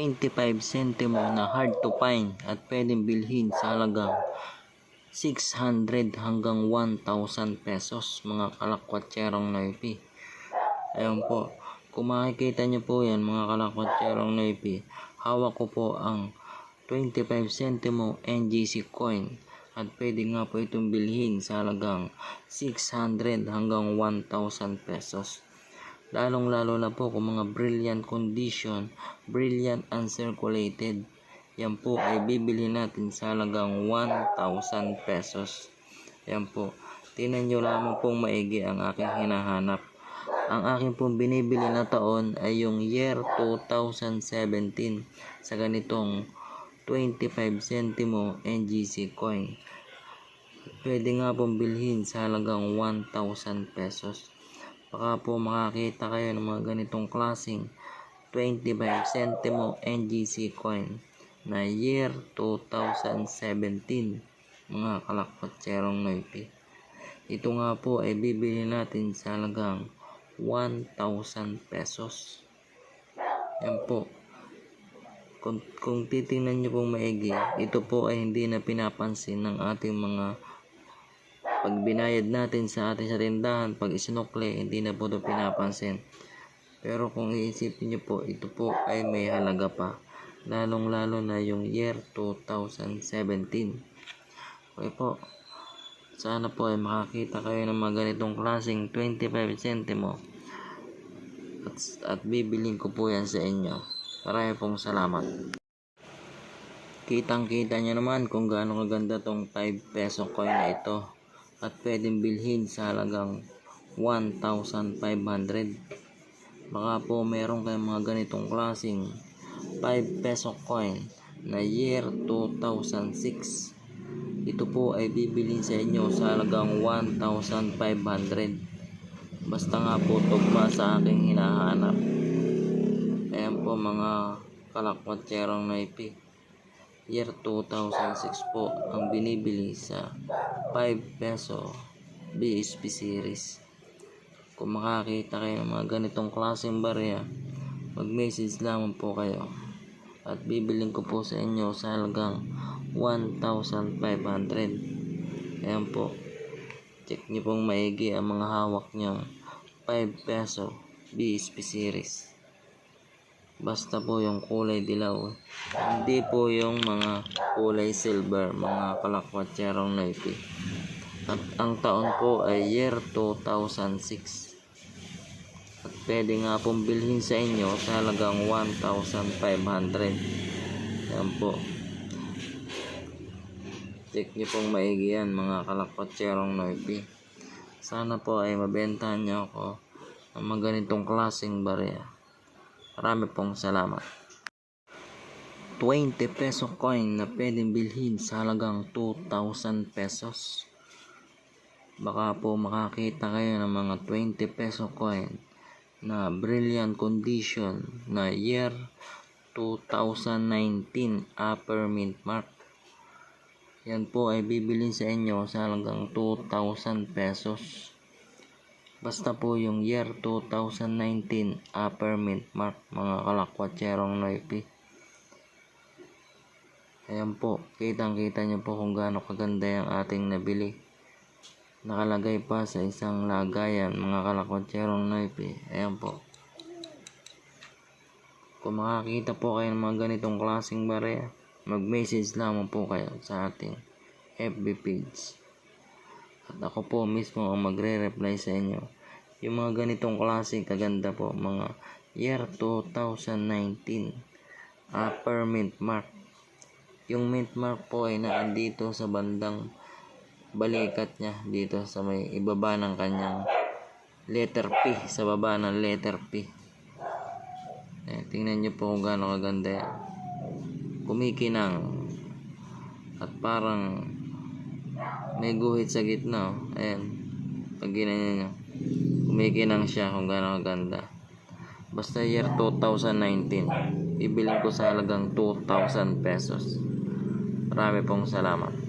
25 centimo na hard to find at pwedeng bilhin sa halagang 600 hanggang 1,000 pesos mga kalakwatserong noipi. Ayan po. Kung makikita nyo po yan mga kalakwatserong noipi, hawak ko po ang 25 centimo NGC coin at pwede nga po itong bilhin sa halagang 600 hanggang 1,000 pesos. Lalong lalo na po kung mga brilliant condition, brilliant uncirculated. Yan po ay bibili natin sa halagang 1,000 pesos. Yan po. Tingnan nyo lamang pong maigi ang aking hinahanap. Ang aking pong binibili na taon ay yung year 2017 sa ganitong 25 centimo NGC coin. Pwede nga pong bilhin sa halagang 1,000 pesos. Baka po makakita kayo ng mga ganitong klaseng 25 centimo NGC coin na year 2017 mga kalakpatserong noipi. Ito nga po ay bibili natin sa halagang 1,000 pesos. Yan po. Kung, kung titingnan nyo pong maigi, ito po ay hindi na pinapansin ng ating mga pag binayad natin sa atin sa tindahan, pag isinukle, hindi na po ito pinapansin. Pero kung iisipin nyo po, ito po ay may halaga pa. Lalong lalo na yung year 2017. Okay po. Sana po ay makakita kayo ng mga ganitong klaseng 25 centimo. At, at bibiling ko po yan sa inyo. Marami pong salamat. Kitang kita nyo naman kung gaano kaganda tong 5 peso coin na ito. At pwedeng bilhin sa halagang 1,500. Baka po meron kayong mga ganitong klaseng 5 peso coin na year 2006. Ito po ay bibilin sa inyo sa halagang 1,500. Basta nga po tugma sa aking hinahanap. Ayan po mga kalakwatserong naipi. Year 2006 po ang binibili sa 5 peso BSP series. Kung makakita kayo ng mga ganitong klaseng barya, mag-message lamang po kayo. At bibiling ko po sa inyo sa halagang 1,500. Ayan po. Check nyo pong maigi ang mga hawak niyang 5 peso BSP series. Basta po yung kulay dilaw. Hindi po yung mga kulay silver, mga kalakwatserong naipi. At ang taon po ay year 2006. At pwede nga pong bilhin sa inyo sa halagang 1,500. Yan po. Check nyo pong maigi yan mga kalakwatserong noipi. Sana po ay mabentahan nyo ako ng mga ganitong klaseng barya. Marami pong salamat. 20 peso coin na pwedeng bilhin sa halagang 2,000 pesos. Baka po makakita kayo ng mga 20 peso coin na brilliant condition na year 2019 upper mint mark. Yan po ay bibilin sa inyo sa halagang 2,000 pesos. Basta po yung year 2019 upper mark mga kalakwatserong noipi. Ayan po, kitang kita nyo po kung gaano kaganda yung ating nabili. Nakalagay pa sa isang lagayan mga kalakwatserong noipi. Ayan po. Kung makakita po kayo ng mga ganitong klaseng barya, mag-message lamang po kayo sa ating FB page. At ako po mismo ang magre-reply sa inyo. Yung mga ganitong klase kaganda po, mga year 2019 upper mint mark. Yung mint mark po ay naandito sa bandang balikat niya dito sa may ibaba ng kanyang letter P sa baba ng letter P. Eh, tingnan niyo po kung gaano kaganda yan. Kumikinang at parang may guhit sa gitna. Oh. Ayan. Pag ginanyan nyo. Kumikinang siya kung gaano kaganda. Basta year 2019. Bibiling ko sa halagang 2,000 pesos. Marami pong salamat.